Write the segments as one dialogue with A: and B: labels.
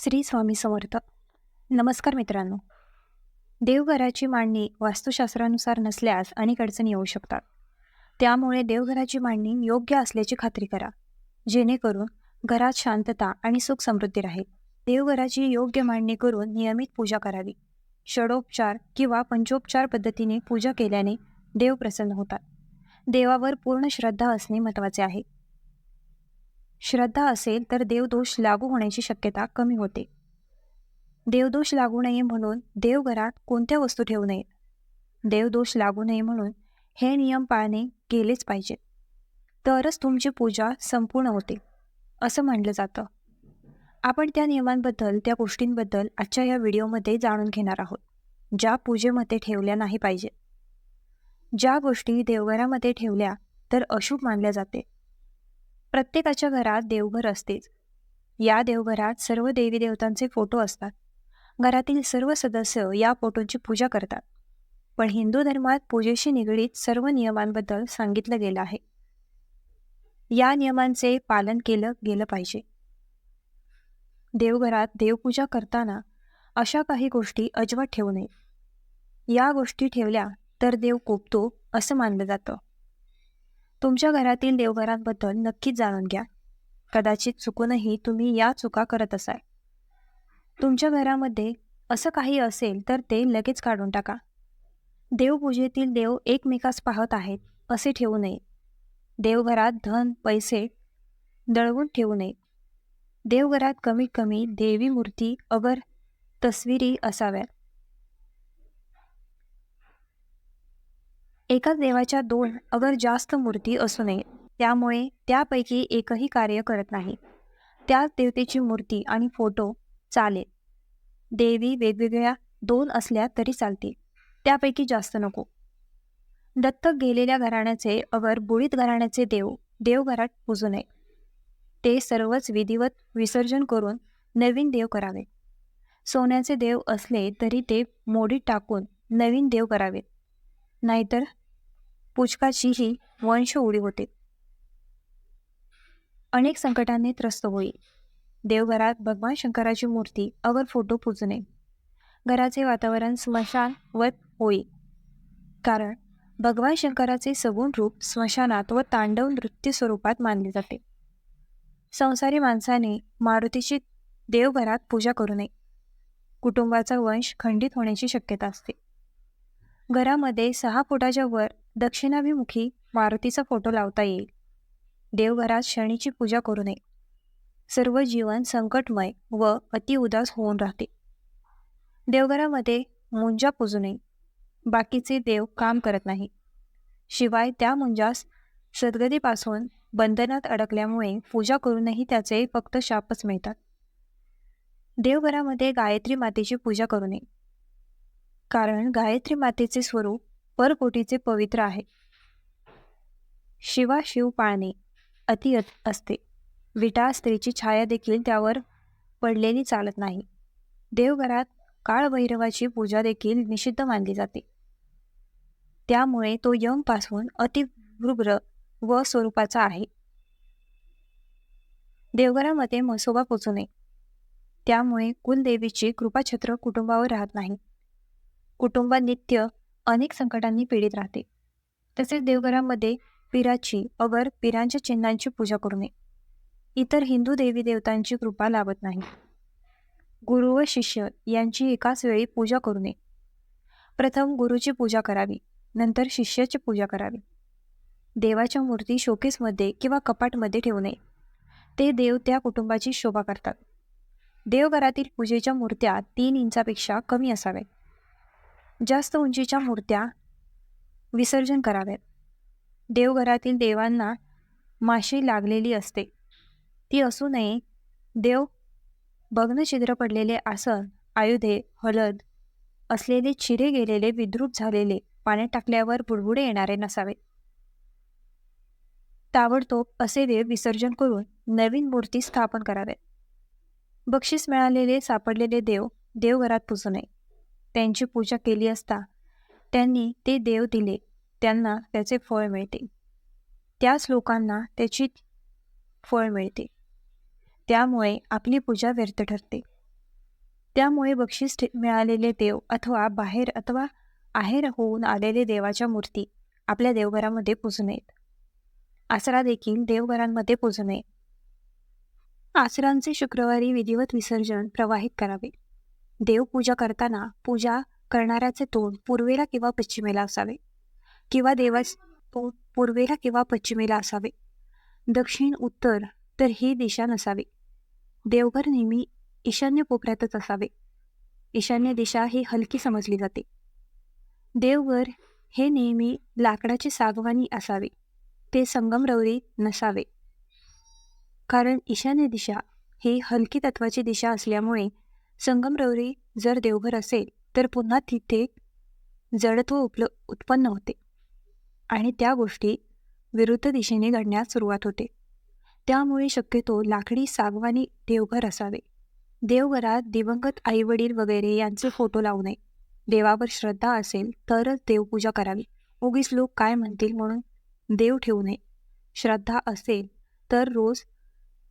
A: श्री स्वामी समर्थ. नमस्कार मित्रांनो. देवघराची मांडणी वास्तुशास्त्रानुसार नसल्यास अनेक अडचणी येऊ शकतात. त्यामुळे देवघराची मांडणी योग्य असल्याची खात्री करा. जेणेकरून घरात शांतता आणि सुख समृद्धी राहील. देवघराची योग्य मांडणी करून नियमित पूजा करावी. षडोपचार किंवा पंचोपचार पद्धतीने पूजा केल्याने देव प्रसन्न होतात. देवावर पूर्ण श्रद्धा असणे महत्त्वाचे आहे. श्रद्धा असेल तर देवदोष लागू होण्याची शक्यता कमी होते. देवदोष लागू नये म्हणून देवघरात कोणत्या वस्तू ठेवू नयेत देवदोष लागू नये म्हणून हे नियम पाळणे गेलेच पाहिजे. तरच तुमची पूजा संपूर्ण होते असं मानलं जातं. आपण त्या नियमांबद्दल त्या गोष्टींबद्दल आजच्या या व्हिडिओमध्ये जाणून घेणार आहोत ज्या पूजेमध्ये ठेवल्या नाही पाहिजे. ज्या गोष्टी देवघरामध्ये ठेवल्या तर अशुभ मानल्या जाते. प्रत्येकाच्या घरात देवघर असतेच. या देवघरात सर्व देवी देवतांचे फोटो असतात. घरातील सर्व सदस्य या फोटोंची पूजा करतात. पण हिंदू धर्मात पूजेशी निगडीत सर्व नियमांबद्दल सांगितलं गेलं आहे. या नियमांचे पालन केलं गेलं पाहिजे. देवघरात देवपूजा करताना अशा काही गोष्टी अजिबात ठेवू नये. या गोष्टी ठेवल्या तर देव कोपतो असं मानलं जातं. तुमच्या घरातील देवघरांबद्दल नक्कीच जाणून घ्या. कदाचित चुकूनही तुम्ही या चुका करत असाल. तुमच्या घरामध्ये असं काही असेल तर ते लगेच काढून टाका. देवपूजेतील देव एकमेकास पाहत आहेत असे ठेवू नये. देवघरात धन पैसे दळवून ठेवू नये. देवघरात कमीत कमी देवी मूर्ती अगर तस्विरी असाव्यात. एकाच देवाच्या दोन अगर जास्त मूर्ती असू नये त्यामुळे त्यापैकी एकही कार्य करत नाही. त्याच देवतेची मूर्ती आणि फोटो चालेल. देवी वेगवेगळ्या दोन असल्या तरी चालतील. त्यापैकी जास्त नको. दत्तक गेलेल्या घराण्याचे अगर बुळीत घराण्याचे देव देवघरात पूजू नये. ते सर्वच विधिवत विसर्जन करून नवीन देव करावे. सोन्याचे देव असले तरी ते मोडीत टाकून नवीन देव करावेत नाहीतर पुचकाचीही वंश उडी होते. अनेक संकटांनी त्रस्त होईल देवघरात भगवान शंकराची मूर्ती अगर फोटो पूजणे. नये घराचे वातावरण स्मशान व होई. कारण भगवान शंकराचे सगुण रूप स्मशानात व तांडव नृत्य स्वरूपात मानले जाते. संसारी माणसाने मारुतीची देवघरात पूजा करू नये. कुटुंबाचा वंश खंडित होण्याची शक्यता असते. घरामध्ये सहा फुटाच्या वर दक्षिणाभिमुखी मारुतीचा फोटो लावता येईल. देवघरात शनीची पूजा करू नये. सर्व जीवन संकटमय व अतिउदास होऊन राहते. देवघरामध्ये मुंजा पूजू नये. बाकीचे देव काम करत नाही. शिवाय त्या मुंजास सद्गतीपासून बंधनात अडकल्यामुळे पूजा करूनही त्याचे फक्त शापच मिळतात. देवघरामध्ये गायत्री मातेची पूजा करू नये. कारण गायत्री मातेचे स्वरूप परकोटीचे पवित्र आहे. शिवा शिव पाळणे अति असते. विटा स्त्रीची छाया देखील त्यावर पडलेली चालत नाही. देवघरात काळभैरवाची पूजा देखील निषिद्ध मानली जाते. त्यामुळे तो यमपासून अतिवृग्र व स्वरूपाचा आहे. देवघरामध्ये म्हसोबा पोचू नये. त्यामुळे कुलदेवीची कृपाछत्र कुटुंबावर राहत नाही. कुटुंबात नित्य अनेक संकटांनी पीडित राहते. तसेच देवघरामध्ये पिराची अगर पिरांच्या चिन्हांची पूजा करू नये इतर हिंदू देवी देवतांची कृपा लाभत नाही. गुरु व शिष्य यांची एकाच वेळी पूजा करू नये प्रथम गुरुची पूजा करावी नंतर शिष्याची पूजा करावी. देवाच्या मूर्ती शोकेसमध्ये किंवा कपाटमध्ये ठेवू नये ते देव त्या कुटुंबाची शोभा करतात. देवघरातील पूजेच्या मूर्त्या तीन इंचापेक्षा कमी असाव्यात. जास्त उंचीच्या मूर्त्या विसर्जन कराव्यात. देवघरातील देवांना माशी लागलेली असते. ती असू नये. देव भग्नछिद्र पडलेले आसन आयुधे हळद असलेले चिरे गेलेले विद्रूप झालेले पाण्यात टाकल्यावर बुडबुडे येणारे नसावे. ताबडतोब असे देव विसर्जन करून नवीन मूर्ती स्थापन कराव्यात. बक्षीस मिळालेले सापडलेले देव देवघरात पुजू नये. त्यांची पूजा केली असता त्यांनी ते देव दिले त्यांना त्याचे फळ मिळते. त्याच लोकांना त्याची फळ मिळते. त्यामुळे आपली पूजा व्यर्थ ठरते. त्यामुळे बक्षीस ठे- मिळालेले देव अथवा बाहेर अथवा आहेर होऊन आलेले देवाच्या मूर्ती आपल्या देवघरामध्ये पूजू नयेत. आसरा देखील देवघरांमध्ये पूजू नये. आसरांचे शुक्रवारी विधिवत विसर्जन प्रवाहित करावे. देवपूजा करताना पूजा करणाऱ्याचे तोंड पूर्वेला किंवा पश्चिमेला असावे. किंवा देवास तोंड पूर्वेला किंवा पश्चिमेला असावे. दक्षिण उत्तर तर ही दिशा नसावी. देवघर नेहमी ईशान्य कोपऱ्यातच असावे. ईशान्य दिशा ही हलकी समजली जाते. देवघर हे नेहमी लाकडाची सागवानी असावे. ते संगमरवरी नसावे. कारण ईशान्य दिशा ही हलकी तत्वाची दिशा असल्यामुळे संगमरवरी जर देवघर असेल तर पुन्हा तिथे जडत्व उपल उत्पन्न होते. आणि त्या गोष्टी विरुद्ध दिशेने घडण्यास सुरुवात होते. त्यामुळे शक्यतो लाकडी सागवानी देवघर असावे. देवघरात दिवंगत आईवडील वगैरे यांचे फोटो लावू नये. देवावर श्रद्धा असेल तरच देवपूजा करावी. उगीच लोक काय म्हणतील म्हणून देव ठेवू नये. श्रद्धा असेल तर रोज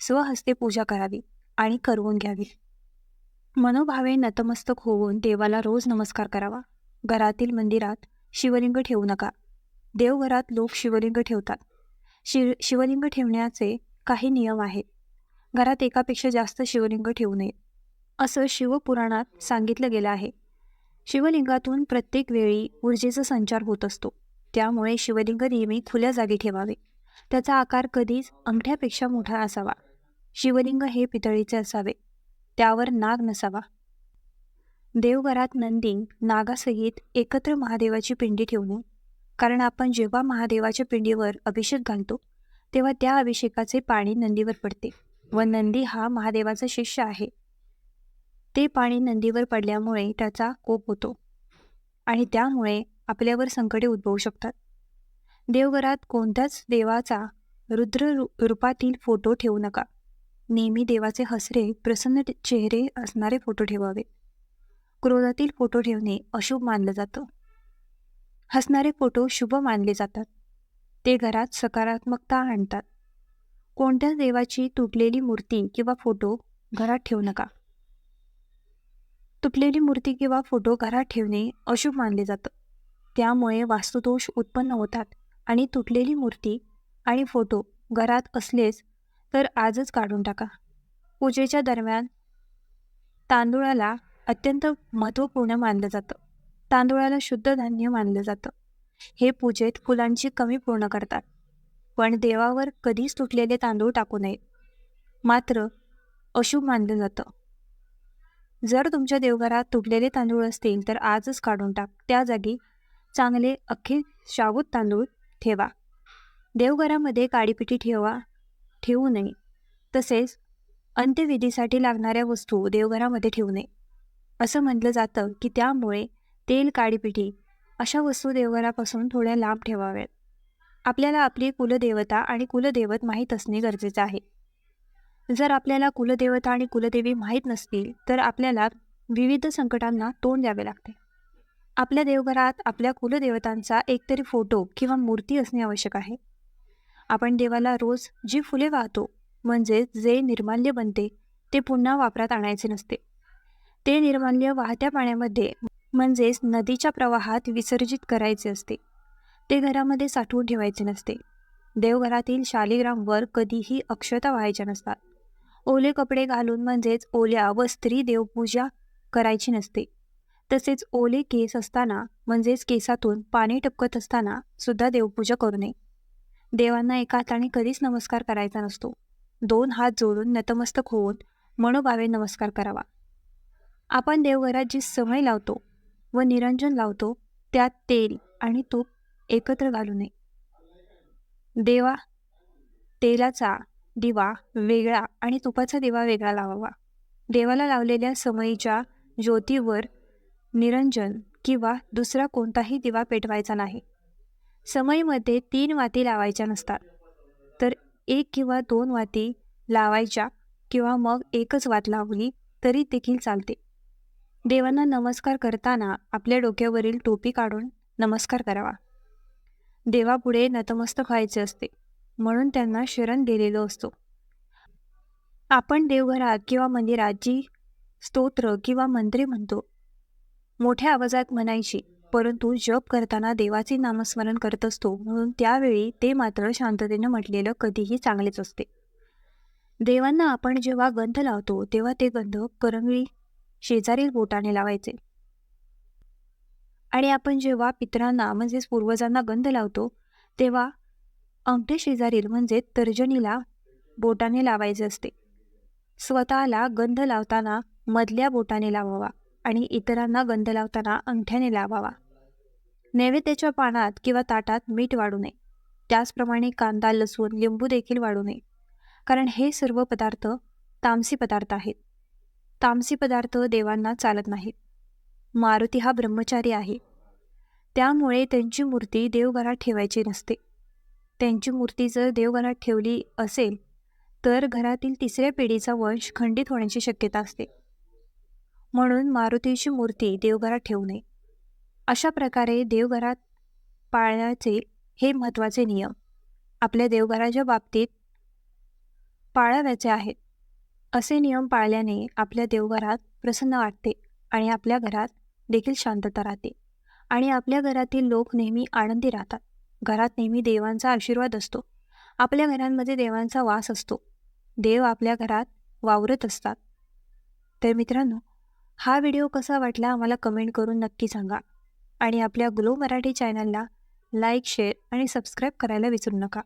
A: स्वहस्ते पूजा करावी आणि करवून घ्यावी. मनोभावे नतमस्तक होऊन देवाला रोज नमस्कार करावा. घरातील मंदिरात शिवलिंग ठेवू नका. देवघरात लोक शिवलिंग ठेवतात. शिव शिवलिंग ठेवण्याचे काही नियम आहेत. घरात एकापेक्षा जास्त शिवलिंग ठेवू नये. असं शिवपुराणात सांगितलं गेलं आहे. शिवलिंगातून प्रत्येक वेळी ऊर्जेचा संचार होत असतो. त्यामुळे शिवलिंग नेहमी खुल्या जागी ठेवावे. त्याचा आकार कधीच अंगठ्यापेक्षा मोठा असावा. शिवलिंग हे पितळीचे असावे. त्यावर नाग नसावा. देवघरात नंदी नागासहित एकत्र महादेवाची पिंडी ठेवणे. कारण आपण जेव्हा महादेवाच्या पिंडीवर अभिषेक घालतो तेव्हा त्या अभिषेकाचे पाणी नंदीवर पडते व नंदी हा महादेवाचा शिष्य आहे. ते पाणी नंदीवर पडल्यामुळे त्याचा कोप होतो आणि त्यामुळे आपल्यावर संकटे उद्भवू शकतात. देवघरात कोणत्याच देवाचा रुद्र रूपातील फोटो ठेवू नका. नेहमी देवाचे हसरे प्रसन्न चेहरे असणारे फोटो ठेवावे. क्रोधातील फोटो ठेवणे अशुभ मानलं जातं. हसणारे फोटो शुभ मानले जातात. ते घरात सकारात्मकता आणतात. कोणत्याच देवाची तुटलेली मूर्ती किंवा फोटो घरात ठेवू नका. तुटलेली मूर्ती किंवा फोटो घरात ठेवणे अशुभ मानले जातं. त्यामुळे वास्तुदोष उत्पन्न होतात आणि तुटलेली मूर्ती आणि फोटो घरात असलेच तर आजच काढून टाका. पूजेच्या दरम्यान तांदूळाला अत्यंत महत्त्वपूर्ण मानलं जातं. तांदूळाला शुद्ध धान्य मानलं जातं. हे पूजेत फुलांची कमी पूर्ण करतात. पण देवावर कधीच तुटलेले तांदूळ टाकू नयेत मात्र अशुभ मानलं जातं. जर तुमच्या देवघरात तुटलेले तांदूळ असतील तर आजच काढून टाक. त्या जागी चांगले अख्खे शाबूत तांदूळ ठेवा. देवघरामध्ये काळीपिठी ठेवा. ठेवू नये. तसेच अंत्यविधीसाठी लागणाऱ्या वस्तू देवघरामध्ये ठेवू नये. असं म्हटलं जातं की त्यामुळे तेल काडीपिठी अशा वस्तू देवघरापासून थोड्या लांब ठेवाव्यात. आपल्याला आपली कुलदेवता आणि कुलदैवत माहीत असणे गरजेचं आहे. जर आपल्याला कुलदेवता आणि कुलदेवी माहीत नसतील तर आपल्याला विविध संकटांना तोंड द्यावे लागते. आपल्या देवघरात आपल्या कुलदेवतांचा एकतरी फोटो किंवा मूर्ती असणे आवश्यक आहे. आपण देवाला रोज जी फुले वाहतो म्हणजे जे निर्माल्य बनते ते पुन्हा वापरात आणायचे नसते. ते निर्माल्य वाहत्या पाण्यामध्ये म्हणजेच नदीच्या प्रवाहात विसर्जित करायचे असते. ते घरामध्ये साठवून ठेवायचे नसते. देवघरातील शालिग्रामवर कधीही अक्षता व्हायच्या नसतात. ओले कपडे घालून म्हणजेच ओल्या व स्त्री देवपूजा करायची नसते. तसेच ओले केस असताना म्हणजेच केसातून पाणी टपकत असताना सुद्धा देवपूजा करू नये. देवांना एका हाताने कधीच नमस्कार करायचा नसतो. दोन हात जोडून नतमस्तक होऊन मनोभावे नमस्कार करावा. आपण देवघरात जी समय लावतो व निरंजन लावतो त्यात तेल आणि तूप एकत्र घालू नये. देवा तेलाचा दिवा वेगळा आणि तुपाचा दिवा वेगळा लावावा. देवाला लावलेल्या समयीच्या ज्योतीवर निरंजन किंवा दुसरा कोणताही दिवा पेटवायचा नाही. समईमध्ये तीन वाती लावायच्या नसतात. तर एक किंवा दोन वाती लावायच्या किंवा मग एकच वात लावली तरी देखील चालते. देवांना नमस्कार करताना आपल्या डोक्यावरील टोपी काढून नमस्कार करावा. देवापुढे नतमस्तक व्हायचे असते म्हणून त्यांना शरण दिलेलो असतो. आपण देवघरात किंवा मंदिरात जी स्तोत्र किंवा मंत्रे म्हणतो मोठ्या आवाजात म्हणायची परंतु जप करताना देवाचे नामस्मरण करत असतो. म्हणून त्यावेळी ते मात्र शांततेनं म्हटलेलं कधीही चांगलेच असते. देवांना आपण जेव्हा गंध लावतो तेव्हा ते गंध करंगळी शेजारील बोटाने लावायचे. आणि आपण जेव्हा पितरांना म्हणजेच पूर्वजांना गंध लावतो तेव्हा अंगठे शेजारील म्हणजे तर्जनीला बोटाने लावायचे असते. स्वतःला गंध लावताना मधल्या बोटाने लावावा. आणि इतरांना गंध लावताना अंगठ्याने लावावा. नैवेद्याच्या पानात किंवा ताटात मीठ वाढू नये. त्याचप्रमाणे कांदा लसूण लिंबू देखील वाढू नये. कारण हे सर्व पदार्थ तामसी पदार्थ आहेत. तामसी पदार्थ देवांना चालत नाहीत. मारुती हा ब्रह्मचारी आहे. त्यामुळे त्यांची मूर्ती देवघरात ठेवायची नसते. त्यांची मूर्ती जर देवघरात ठेवली असेल तर घरातील तिसऱ्या पिढीचा वंश खंडित होण्याची शक्यता असते. म्हणून मारुतीची मूर्ती देवघरात ठेवू नये. अशा प्रकारे देवघरात पाळण्याचे हे महत्त्वाचे नियम आपल्या देवघराच्या बाबतीत पाळाव्याचे आहेत. असे नियम पाळल्याने आपल्या देवघरात प्रसन्न वाटते आणि आपल्या घरात देखील शांतता राहते. आणि आपल्या घरातील लोक नेहमी आनंदी राहतात. घरात नेहमी देवांचा आशीर्वाद असतो. आपल्या घरांमध्ये देवांचा वास असतो. देव आपल्या घरात वावरत असतात. तर मित्रांनो हा व्हिडिओ कसा वाटला आम्हाला कमेंट करून नक्की सांगा. आणि आपल्या ग्लो मराठी चॅनलला लाईक शेअर आणि सबस्क्राईब करायला विसरू नका.